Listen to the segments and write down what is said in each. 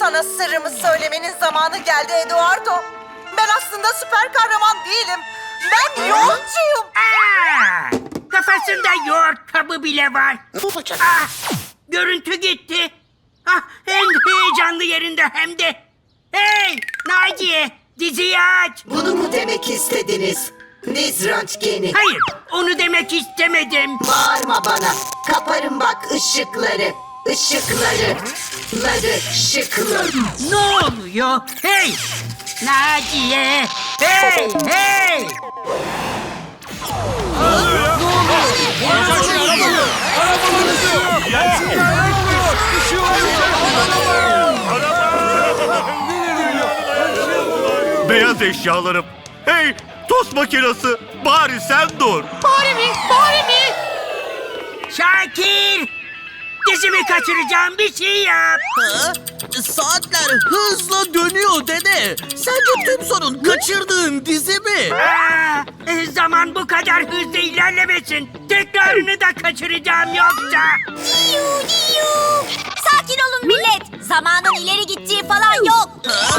Sana sırrımı söylemenin zamanı geldi Eduardo. Ben aslında süper kahraman değilim. Ben yoğurtçuyum. Aa, kafasında yoğurt kabı bile var. Ah, görüntü gitti. Ah, en heyecanlı yerinde hem de. Hey Naciye diziyi aç. Bunu mu demek istediniz? Diz röntgeni. Hayır onu demek istemedim. Bağırma bana. Kaparım bak ışıkları. Işıkları. Ları ışıkları. Ne oluyor? Hey Naciye. Hey hey. Beyaz eşyalarım. Hey tost makinesi bari sen dur. Şakir. Dizimi kaçıracağım bir şey yap. Ha? Saatler hızla dönüyor dede. Sence tüm sorun kaçırdığın dizi mi? Aa, e, zaman bu kadar hızlı ilerlemesin. Tekrarını da kaçıracağım yoksa. Diyu diyu. Sakin olun millet. Zamanın ileri gittiği falan yok. Ha?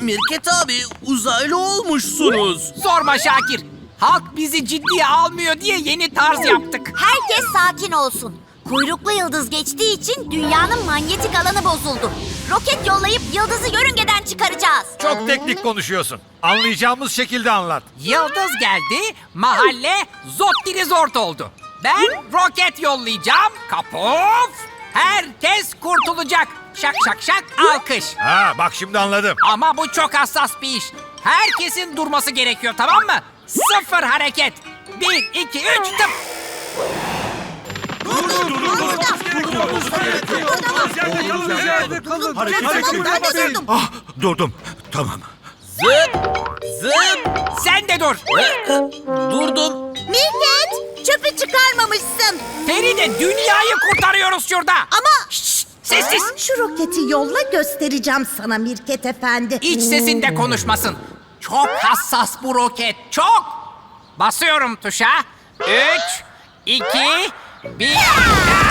E, Mirket abi uzaylı olmuşsunuz. Sorma Şakir. Halk bizi ciddiye almıyor diye yeni tarz yaptık. Herkes sakin olsun. Kuyruklu yıldız geçtiği için dünyanın manyetik alanı bozuldu. Roket yollayıp yıldızı yörüngeden çıkaracağız. Çok teknik konuşuyorsun. Anlayacağımız şekilde anlat. Yıldız geldi, mahalle zot zort oldu. Ben roket yollayacağım, kapof! Herkes kurtulacak. Şak şak şak alkış. Ha bak şimdi anladım. Ama bu çok hassas bir iş. Herkesin durması gerekiyor tamam mı? Sıfır hareket. Bir, iki, üç, tıp. Ben de durdum. Ah durdum. Tamam. Zıp zıp. Sen de dur. Durdum. Mirket, çöpü çıkarmamışsın. Feride dünyayı kurtarıyoruz şurada. Ama Şşt, sessiz. Şu roketi yolla göstereceğim sana Mirket Efendi. İç sesinde konuşmasın. Çok hassas bu roket. Çok. Basıyorum tuşa. Üç, iki, bir.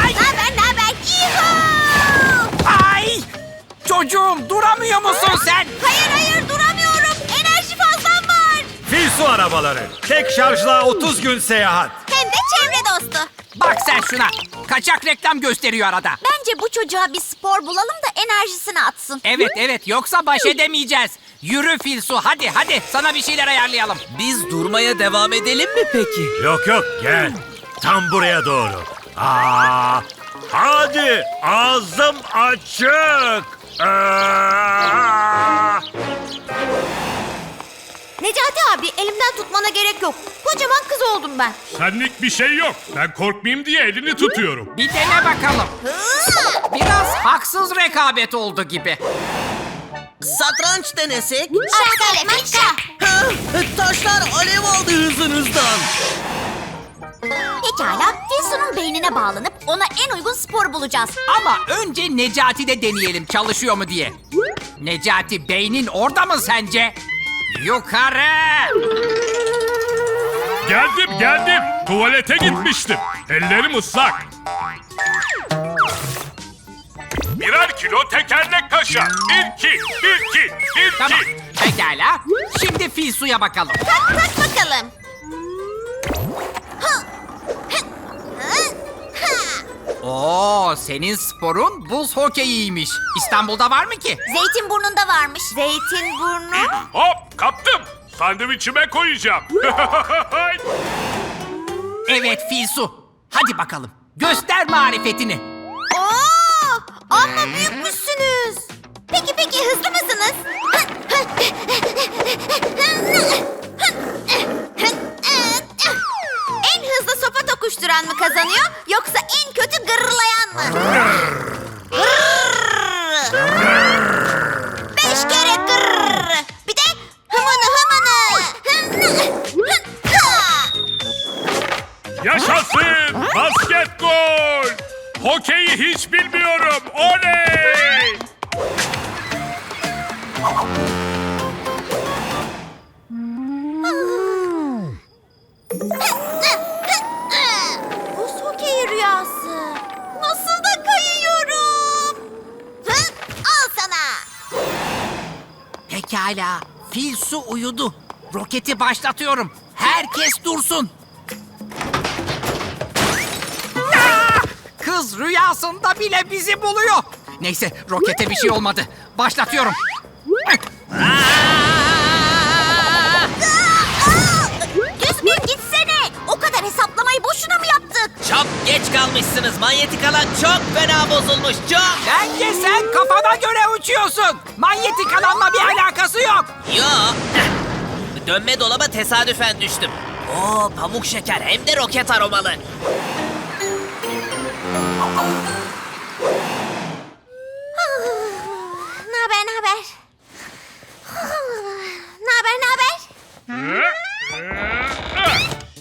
Ay! haber ne haber? Yuhuu! Ay! Çocuğum duramıyor musun sen? Hayır hayır duramıyorum. Enerji fazlam var. Fil su arabaları. Tek şarjla 30 gün seyahat. Hem de çevre dostu. Bak sen şuna. Kaçak reklam gösteriyor arada. Bence bu çocuğa bir spor bulalım da enerjisini atsın. Evet evet yoksa baş edemeyeceğiz. Yürü Filsu hadi hadi sana bir şeyler ayarlayalım. Biz durmaya devam edelim mi peki? Yok yok gel. Tam buraya doğru. Aa, hadi ağzım açık. Aa! Necati abi elimden tutmana gerek yok. Kocaman kız oldum ben. Senlik bir şey yok. Ben korkmayayım diye elini tutuyorum. Bir dene bakalım. Biraz haksız rekabet oldu gibi. Satranç denesek? Şakale maşa. Ha? Taşlar alev aldı hızınızdan. Pekala, Filsu'nun beynine bağlanıp ona en uygun spor bulacağız. Ama önce Necati'de deneyelim çalışıyor mu diye. Necati beynin orada mı sence? Yukarı! Geldim geldim. Tuvalete gitmiştim. Ellerim ıslak. Birer kilo tekerlek taşı. Bir ki, bir ki, bir Tamam ki. pekala. Şimdi Filsu'ya bakalım. Tak tak bakalım. Oo senin sporun buz hokeyiymiş. İstanbul'da var mı ki? Zeytinburnu'nda varmış. Zeytinburnu? Hop kaptım. Sandviçime koyacağım. Evet Filsu. Hadi bakalım. Göster marifetini. Oo, amma büyükmüşsünüz. Peki peki hızlı mısınız? Yaşasın basket gol. Hokeyi hiç bilmiyorum. Oley! Buz hokeyi rüyası. Nasıl da kayıyorum. Hı, al sana. Pekala. Fil su uyudu. Roketi başlatıyorum. Herkes dursun. Kız rüyasında bile bizi buluyor. Neyse rokete bir şey olmadı. Başlatıyorum. Düzgün gitsene. O kadar hesaplamayı boşuna mı yaptık? Çok geç kalmışsınız. Manyetik alan çok fena bozulmuş. Çok. Bence sen kafana göre uçuyorsun. Manyetik alanla bir alakası yok. Yo. Dönme dolaba tesadüfen düştüm. Oo pamuk şeker hem de roket aromalı. Ne haber ne haber? Ne haber ne haber?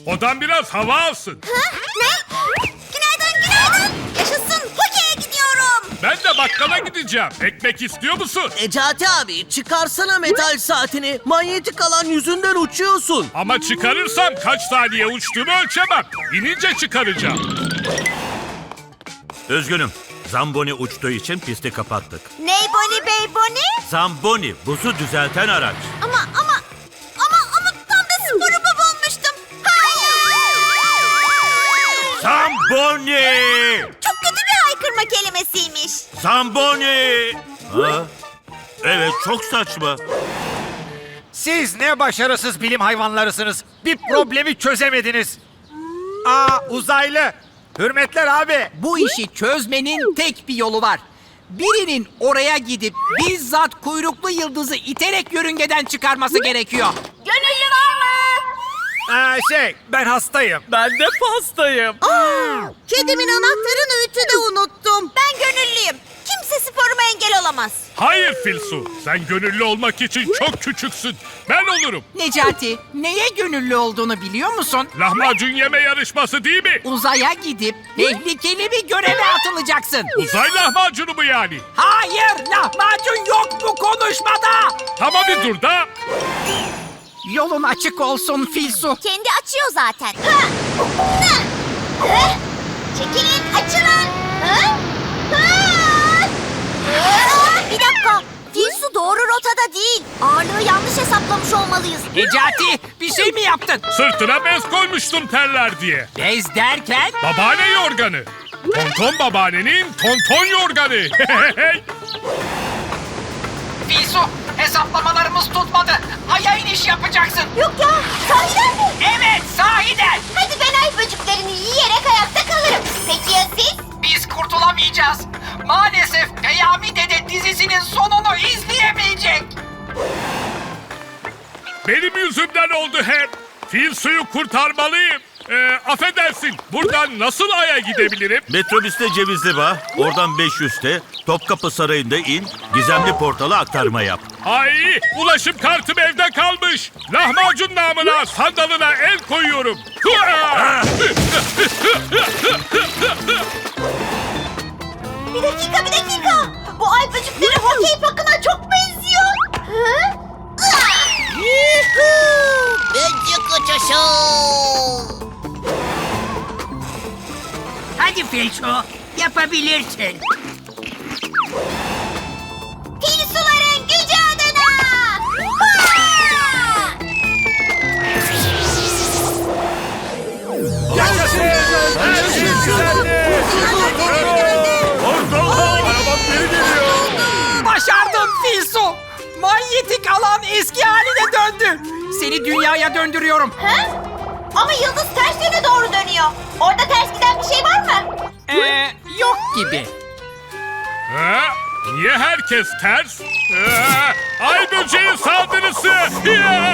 Odan biraz hava alsın. Ha? Ne? Günaydın günaydın. Yaşasın hokeye gidiyorum. Ben de bakkala gideceğim. Ekmek istiyor musun? Necati abi çıkarsana metal saatini. Manyetik alan yüzünden uçuyorsun. Ama çıkarırsam kaç saniye uçtuğumu ölçemem. İnince çıkaracağım. Üzgünüm. Zamboni uçtuğu için pisti kapattık. Ney Bonnie Bey Bonnie? Zamboni buzu düzelten araç. Ama ama ama ama tam da sporumu bulmuştum. Hayır. Zamboni! Çok kötü bir haykırma kelimesiymiş. Zamboni! Ha? Evet çok saçma. Siz ne başarısız bilim hayvanlarısınız. Bir problemi çözemediniz. Aa uzaylı. Hürmetler abi. Bu işi çözmenin tek bir yolu var. Birinin oraya gidip bizzat kuyruklu yıldızı iterek yörüngeden çıkarması gerekiyor. Gönüllü var mı? Aa, şey ben hastayım. Ben de pastayım. Kedimin anahtarını ütüde unuttum. Ben gönüllüyüm. Kimse sporuma engel olamaz. Hayır Filsu. Sen gönüllü olmak için çok küçüksün. Ben olurum. Necati, neye gönüllü olduğunu biliyor musun? Lahmacun yeme yarışması değil mi? Uzaya gidip tehlikeli bir göreve atılacaksın. Uzay lahmacunu mu yani? Hayır, lahmacun yok bu konuşmada. Tamam bir dur da. Yolun açık olsun Filsu. Kendi açıyor zaten. Ha! Ha! Ha! Çekilin, açılın. Ha! Ha! Ha! Bir dakika. Filsu rotada değil. Ağırlığı yanlış hesaplamış olmalıyız. Necati, bir şey mi yaptın? Sırtına bez koymuştum terler diye. Bez derken? Babaanne yorganı. Tonton babaannenin tonton yorganı. Filsu, hesaplamalarımız tutmadı. Aya iniş yapacaksın. Yok ya, sahiden mi? Evet, sahiden. Hadi ben ay böceklerini yiyerek ayakta kalırım. Peki ya siz? Kurtulamayacağız. Maalesef Peyami Dede dizisinin sonunu izleyemeyecek. Benim yüzümden oldu hep. Fil suyu kurtarmalıyım. Ee, affedersin. Buradan nasıl aya gidebilirim? Metrobüste Cevizli Bağ, oradan 500'te, Topkapı Sarayı'nda in, gizemli portala aktarma yap. Ay, ulaşım kartım evde kalmış. Lahmacun namına sandalına el koyuyorum. Bir dakika, bir dakika. Bu ay böcekleri hokey pakına çok benziyor. Hı? Yuhuu! Böcek uçuşu. Hadi Filço, yapabilirsin. Fil suların gücü adına. Geliyor. Başardın Filsu. Manyetik alan eski haline döndü. Seni dünyaya döndürüyorum. Ha? Ama yıldız ters yöne doğru dönüyor. Orada ters giden bir şey var mı? Ee, yok gibi. Ha? Niye herkes ters? Ee, ay böceği saldırısı! Ya!